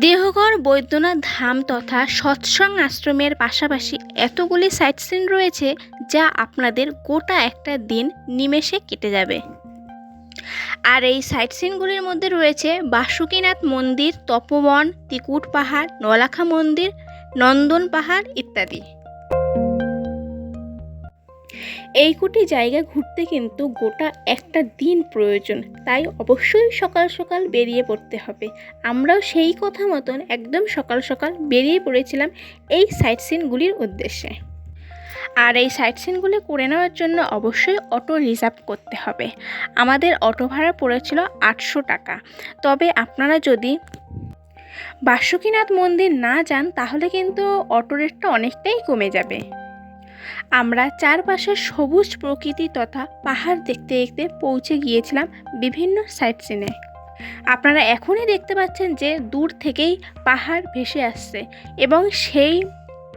দেহগড় বৈদ্যনাথ ধাম তথা সৎসং আশ্রমের পাশাপাশি এতগুলি সাইট সিন রয়েছে যা আপনাদের গোটা একটা দিন নিমেষে কেটে যাবে। আর এই সাইট সিনগুলির মধ্যে রয়েছে বাসুকীনাথ মন্দির, তপবন, তিকুট পাহাড়, নলাখা মন্দির, নন্দন পাহাড় ইত্যাদি। এই কোটি জায়গা ঘুরতে কিন্তু গোটা একটা দিন প্রয়োজন। তাই অবশ্যই সকাল সকাল বেরিয়ে পড়তে হবে। আমরাও সেই কথা মতন একদম সকাল সকাল বেরিয়ে পড়েছিলাম এই সাইট সিনগুলির উদ্দেশ্যে। আর এই সাইট সিনগুলি করে নেওয়ার জন্য অবশ্যই অটো রিজার্ভ করতে হবে। আমাদের অটো ভাড়া পড়েছিল আটশো টাকা। তবে আপনারা যদি বাসুকীনাথ মন্দির না যান, তাহলে কিন্তু অটো রেটটা অনেকটাই কমে যাবে। আমরা চারপাশে সবুজ প্রকৃতি তথা পাহাড় দেখতে দেখতে পৌঁছে গিয়েছিলাম বিভিন্ন সাইট সিনে আপনারা এখনই দেখতে পাচ্ছেন যে দূর থেকেই পাহাড় ভেসে আসছে এবং সেই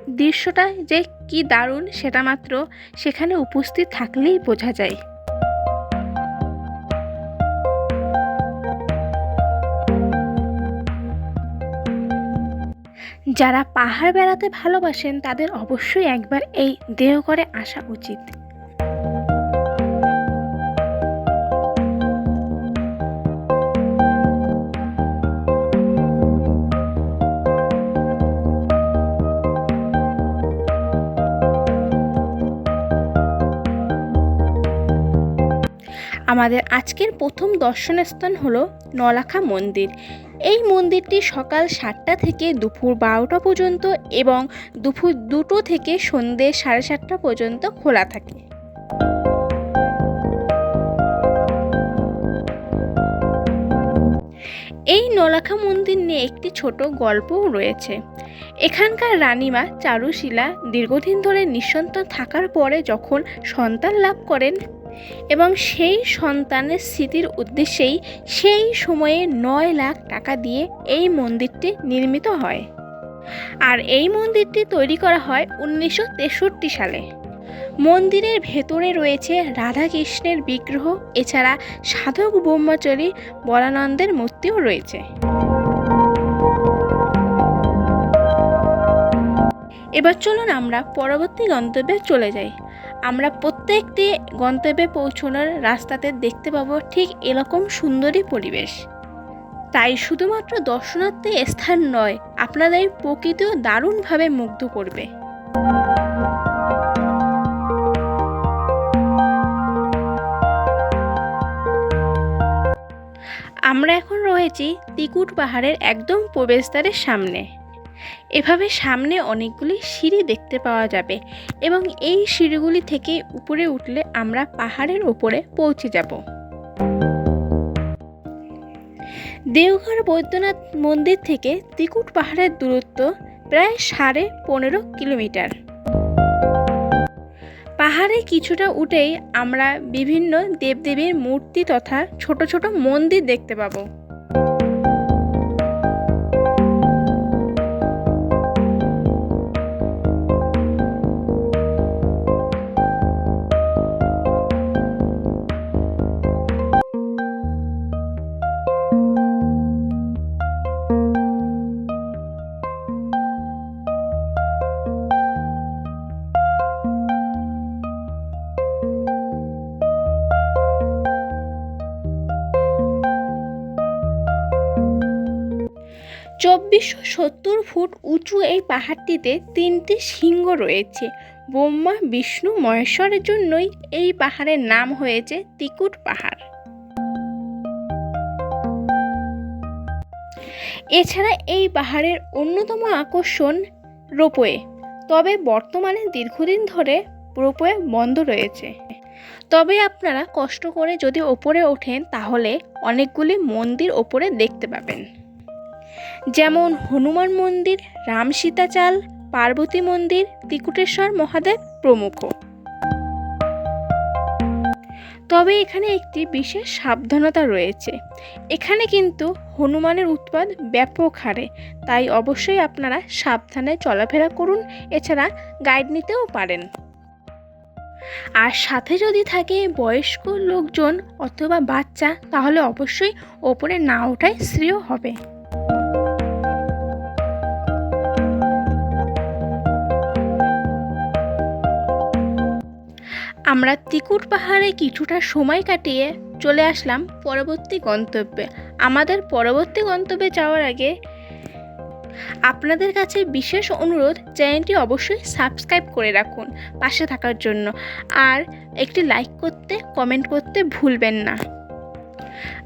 দৃশ্যটা যে কি দারুণ সেটা মাত্র সেখানে উপস্থিত থাকলেই বোঝা যায়। যারা পাহাড় বেড়াতে ভালোবাসেন তাদের অবশ্যই একবার এই দেহ করে আসা উচিত। আমাদের আজকের প্রথম দর্শনীয় স্থান হলো নলাখা মন্দির। এই মন্দিরটি সকাল সাতটা থেকে দুপুর বারোটা পর্যন্ত এবং দুপুর দুটো থেকে সন্ধে সাড়ে সাতটা পর্যন্ত খোলা থাকে। এই নলাখা মন্দির নিয়ে একটি ছোট গল্পও রয়েছে। এখানকার রানীমা চারুশিলা দীর্ঘদিন ধরে নিঃসন্তান থাকার পরে যখন সন্তান লাভ করেন এবং সেই সন্তানের স্মৃতির উদ্দেশ্যেই সেই সময়ে নয় লাখ টাকা দিয়ে এই মন্দিরটি নির্মিত হয়। আর এই মন্দিরটি তৈরি করা হয় উনিশশো তেষট্টি সালে। মন্দিরের ভেতরে রয়েছে রাধাকৃষ্ণের বিগ্রহ, এছাড়া সাধক ব্রহ্মচারী বলানন্দের মূর্তিও রয়েছে। এবার চলুন আমরা পরবর্তী গন্তব্যে চলে যাই। আমরা প্রত্যেকটি গন্তব্যে পৌঁছানোর রাস্তাতে দেখতে পাবো ঠিক এরকম সুন্দরী পরিবেশ। তাই শুধুমাত্র দর্শনার্থী স্থান নয়, আপনাদের প্রকৃতিও দারুণভাবে মুগ্ধ করবে। আমরা এখন রয়েছি তিকুট পাহাড়ের একদম প্রবেশদ্বারের সামনে। এভাবে সামনে অনেকগুলি সিঁড়ি দেখতে পাওয়া যাবে এবং এই সিঁড়িগুলি থেকে উপরে উঠলে আমরা পাহাড়ের উপরে পৌঁছে যাব। দেওঘর বৈদ্যনাথ মন্দির থেকে তিকুট পাহাড়ের দূরত্ব প্রায় সাড়ে পনেরো কিলোমিটার। পাহাড়ে কিছুটা উঠেই আমরা বিভিন্ন দেবদেবীর মূর্তি তথা ছোট ছোট মন্দির দেখতে পাবো। চব্বিশশো সত্তর ফুট উঁচু এই পাহাড়টিতে তিনটি সিংহ রয়েছে। ব্রহ্মা, বিষ্ণু, মহেশ্বরের জন্যই এই পাহাড়ের নাম হয়েছে তিকুট পাহাড়। এছাড়া এই পাহাড়ের অন্যতম আকর্ষণ রোপওয়ে। তবে বর্তমানে দীর্ঘদিন ধরে রোপওয়ে বন্ধ রয়েছে। তবে আপনারা কষ্ট করে যদি ওপরে ওঠেন, তাহলে অনেকগুলি মন্দির ওপরে দেখতে পাবেন। যেমন হনুমান মন্দির, রাম সীতাচাল, পার্বতী মন্দির, ত্রিকুটেশ্বর মহাদেব প্রমুখ। তবে এখানে একটি বিশেষ সাবধানতা রয়েছে। এখানে কিন্তু হনুমানের উৎপাদ ব্যাপক হারে, তাই অবশ্যই আপনারা সাবধানে চলাফেরা করুন, এছাড়া গাইড নিতেও পারেন। আর সাথে যদি থাকে বয়স্ক লোকজন অথবা বাচ্চা, তাহলে অবশ্যই ওপরে না ওঠাই শ্রেয় হবে। আমরা তিকুট পাহাড়ে কিছুটা সময় কাটিয়ে চলে আসলাম পরবর্তী গন্তব্যে। আমাদের পরবর্তী গন্তব্যে যাওয়ার আগে আপনাদের কাছে বিশেষ অনুরোধ, চ্যানেলটি অবশ্যই সাবস্ক্রাইব করে রাখুন পাশে থাকার জন্য। আর একটি লাইক করতে কমেন্ট করতে ভুলবেন না।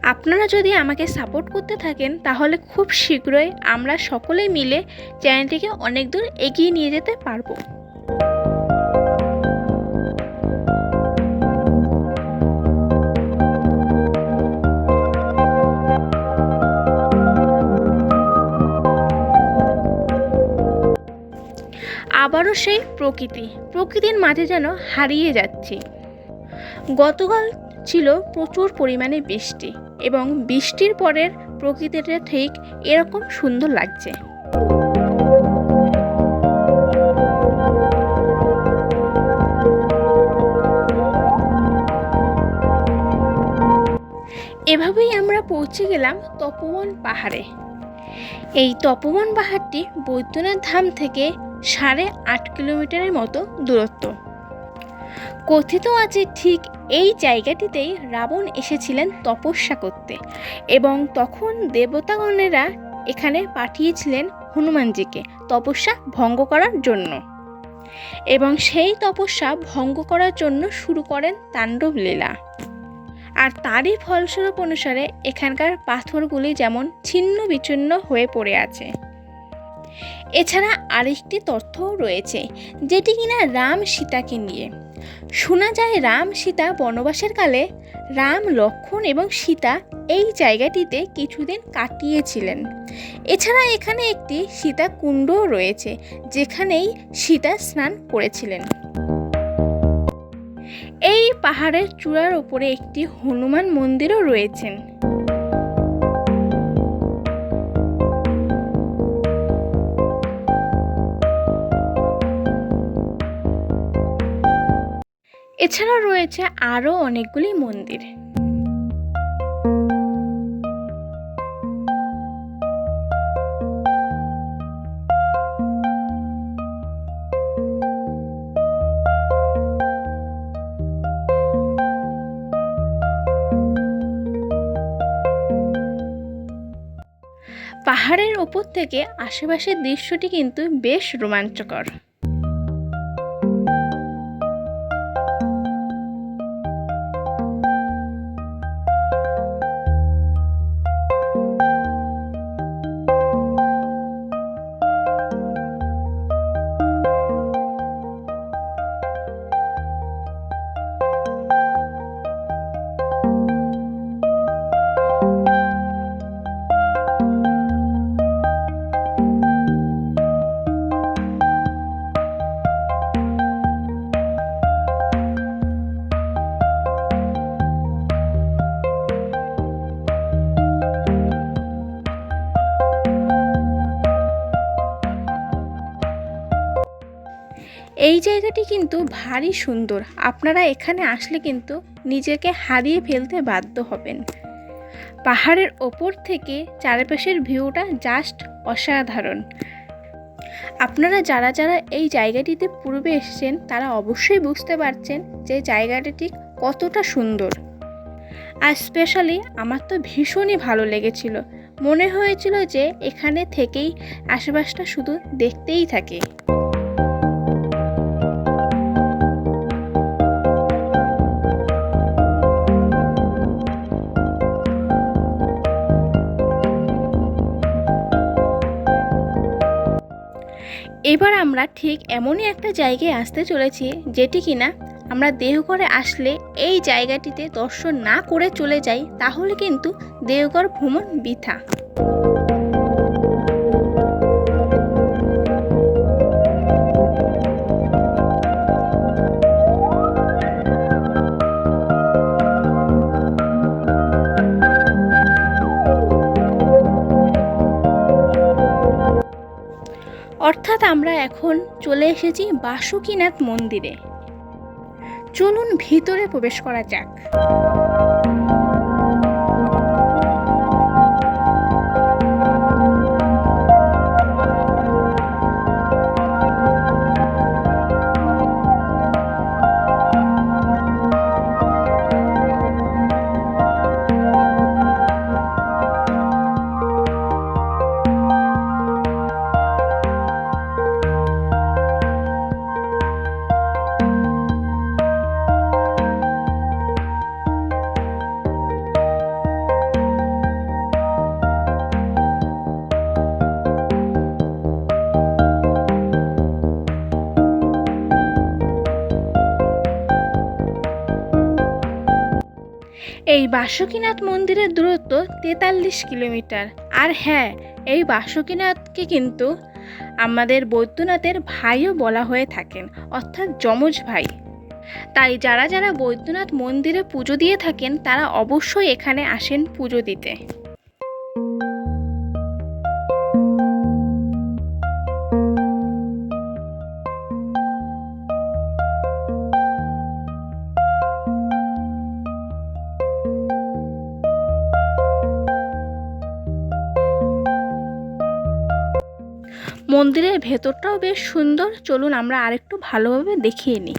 আপনারা যদি আমাকে সাপোর্ট করতে থাকেন, তাহলে খুব শীঘ্রই আমরা সকলেই মিলে চ্যানেলটিকে অনেক দূর এগিয়ে নিয়ে যেতে পারব। আবারও সেই প্রকৃতি। প্রকৃতির মাঝে যেন হারিয়ে যাচ্ছি। গতকাল ছিল প্রচুর পরিমাণে বৃষ্টি এবং বৃষ্টির পরের প্রকৃতিটা ঠিক এরকম সুন্দর লাগছে। এভাবেই আমরা পৌঁছে গেলাম তপবন পাহাড়ে। এই তপবন পাহাড়টি বৈদ্যনাথ ধাম থেকে সাড়ে আট কিলোমিটারের মতো দূরত্ব। কথিত আছে ঠিক এই জায়গাটিতেই রাবণ এসেছিলেন তপস্যা করতে এবং তখন দেবতাগণেরা এখানে পাঠিয়েছিলেন হনুমানজিকে তপস্যা ভঙ্গ করার জন্য। এবং সেই তপস্যা ভঙ্গ করার জন্য শুরু করেন তাণ্ডব লীলা। আর তারই ফলস্বরূপ অনুসারে এখানকার পাথরগুলি যেমন ছিন্ন বিচ্ছিন্ন হয়ে পড়ে আছে। এছাড়া আরেকটি তথ্যও রয়েছে, যেটি কিনা রাম সীতাকে নিয়ে। শোনা যায় রাম সীতা বনবাসের কালে রাম, লক্ষণ এবং সীতা এই জায়গাটিতে কিছুদিন কাটিয়েছিলেন। এছাড়া এখানে একটি সীতা কুণ্ডও রয়েছে, যেখানেই সীতা স্নান করেছিলেন। এই পাহাড়ের চূড়ার উপরে একটি হনুমান মন্দিরও রয়েছেন। এছাড়াও রয়েছে আরও অনেকগুলি মন্দির। পাহাড়ের ওপর থেকে আশেপাশের দৃশ্যটি কিন্তু বেশ রোমাঞ্চকর। এই জায়গাটি কিন্তু ভারী সুন্দর। আপনারা এখানে আসলে কিন্তু নিজেকে হারিয়ে ফেলতে বাধ্য হবেন। পাহাড়ের ওপর থেকে চারপাশের ভিউটা জাস্ট অসাধারণ। আপনারা যারা যারা এই জায়গাটিতে পূর্বে এসেছেন, তারা অবশ্যই বুঝতে পারছেন যে জায়গাটি ঠিক কতটা সুন্দর। আর স্পেশালি আমার তো ভীষণই ভালো লেগেছিল। মনে হয়েছিল যে এখানে থেকেই আশেপাশটা শুধু দেখতেই থাকে। এবার আমরা ঠিক এমনই একটা জায়গায় আসতে চলেছি যেটি কিনা আমরা দেহঘরে আসলে এই জায়গাটিতে দর্শন না করে চলে যাই, তাহলে কিন্তু দেহঘর ভ্রমণ বৃথা। অর্থাৎ আমরা এখন চলে এসেছি বাসুকীনাথ মন্দিরে। চলুন ভিতরে প্রবেশ করা যাক। এই বাসুকীনাথ মন্দিরের দূরত্ব তেতাল্লিশ কিলোমিটার। আর হ্যাঁ এই বাসুকীনাথকে কিন্তু আমাদের বৈদ্যনাথের ভাইও বলা হয়ে থাকেন, অর্থাৎ যমজ ভাই। তাই যারা যারা বৈদ্যনাথ মন্দিরে পুজো দিয়ে থাকেন, তারা অবশ্যই এখানে আসেন পুজো দিতে। মন্দিরের ভেতরটাও বেশ সুন্দর। চলুন আমরা আরেকটু ভালোভাবে দেখিয়ে নিই।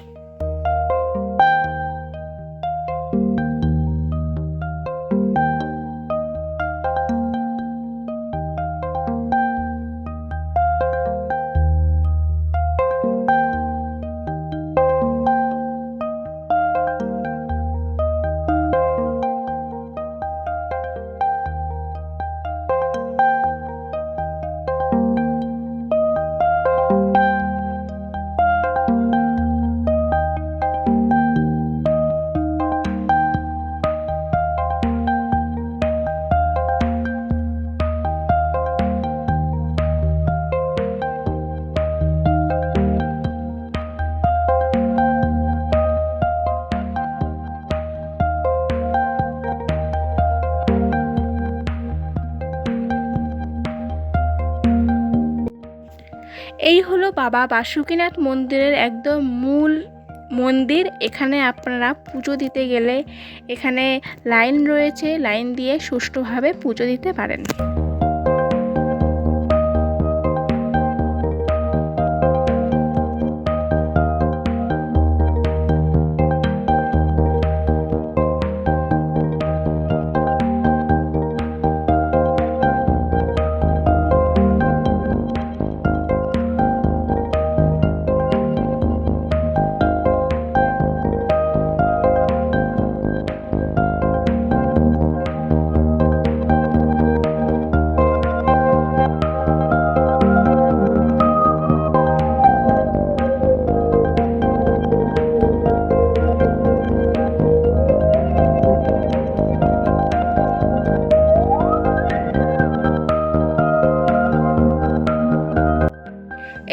এই হলো বাবা বাসুকীনাথ মন্দিরের একদম মূল মন্দির। এখানে আপনারা পুজো দিতে গেলে এখানে লাইন রয়েছে, লাইন দিয়ে সুষ্ঠুভাবে পুজো দিতে পারেন।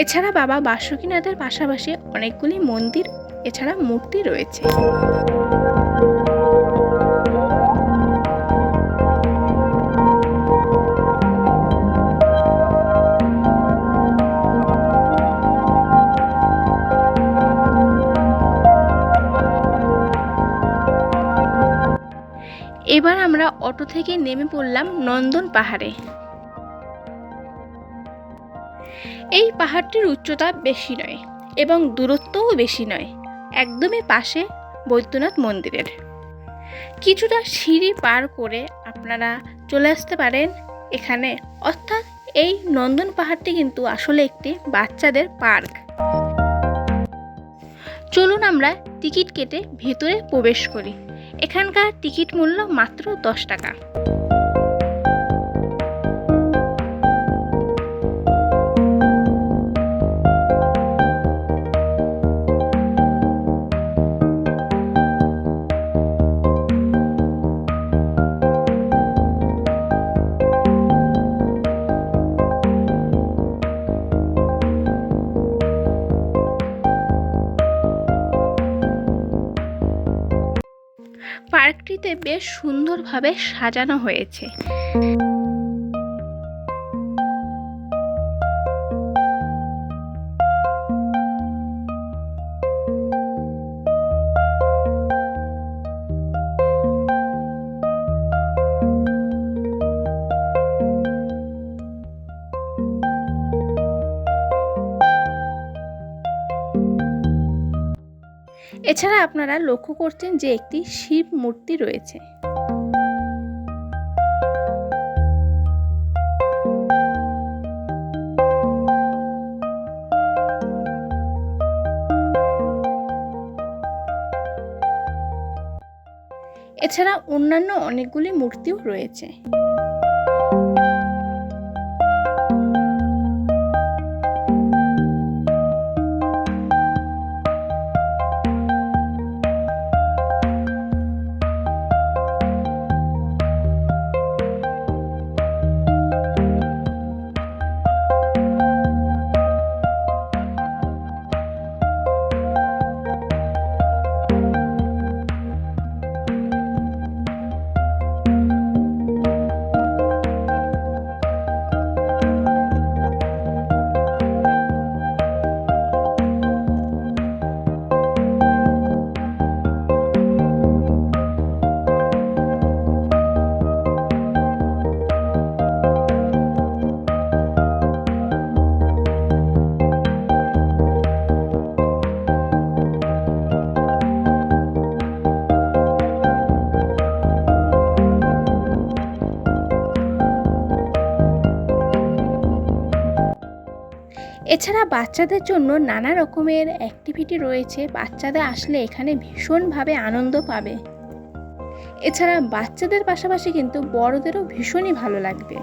এছাড়া বাবা বাসুকীনাথের পাশাপাশি অনেকগুলি মন্দির, এছাড়া মূর্তি রয়েছে। এবার আমরা অটো থেকে নেমে পড়লাম নন্দন পাহাড়ে। এই পাহাড়টির উচ্চতা বেশি নয় এবং দূরত্বও বেশি নয়, একদমই পাশে বৈদ্যনাথ মন্দিরের। কিছুটা সিঁড়ি পার করে আপনারা চলে আসতে পারেন এখানে। অর্থাৎ এই নন্দন পাহাড়টি কিন্তু আসলে একটি বাচ্চাদের পার্ক। চলুন আমরা টিকিট কেটে ভেতরে প্রবেশ করি। এখানকার টিকিট মূল্য মাত্র দশ টাকা। পার্কটিতে বেশ সুন্দরভাবে সাজানো হয়েছে। এছাড়া আপনারা লক্ষ্য করছেন যে একটি শিব মূর্তি রয়েছে। এছাড়া অন্যান্য অনেকগুলি মূর্তিও রয়েছে। এছাড়া বাচ্চাদের জন্য নানা রকমের অ্যাক্টিভিটি রয়েছে। বাচ্চাদের আসলে এখানে ভীষণভাবে আনন্দ পাবে। এছাড়া বাচ্চাদের পাশাপাশি কিন্তু বড়দেরও ভীষণই ভালো লাগবে।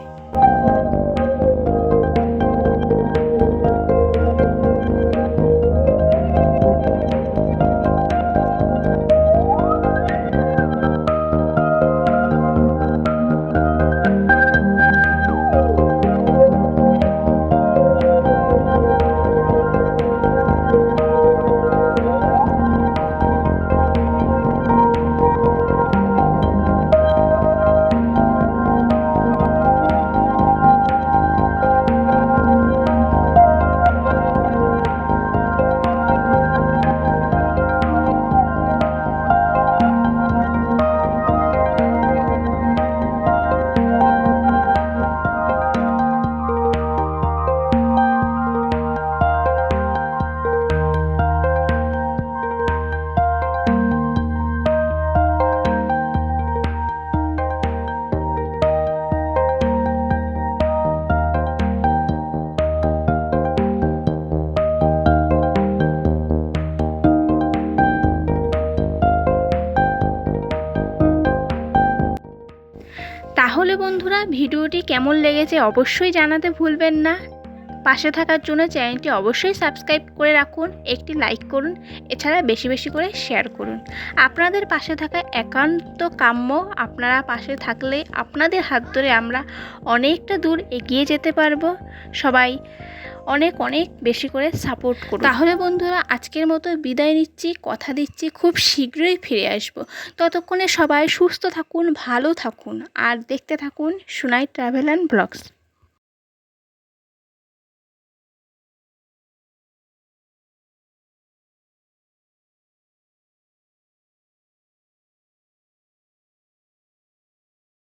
ভিডিওটি কেমন লেগেছে অবশ্যই জানাতে ভুলবেন না। পাশে থাকার জন্য চ্যানেলটি অবশ্যই সাবস্ক্রাইব করে রাখুন, একটি লাইক করুন, এছাড়া বেশি বেশি করে শেয়ার করুন। আপনাদের পাশে থাকা একান্ত কাম্য, আপনারা পাশে থাকলে আপনাদের হাত ধরে আমরা অনেকটা দূর এগিয়ে যেতে পারব। সবাই অনেক অনেক বেশি করে সাপোর্ট করুন। তাহলে বন্ধুরা আজকের মতো বিদায় নিচ্ছি, কথা দিচ্ছি, খুব শীঘ্রই ফিরে আসব। ততক্ষণে সবাই সুস্থ থাকুন, ভালো থাকুন, আর দেখতে থাকুন সুনাই ট্রাভেল অ্যান্ড ব্লগস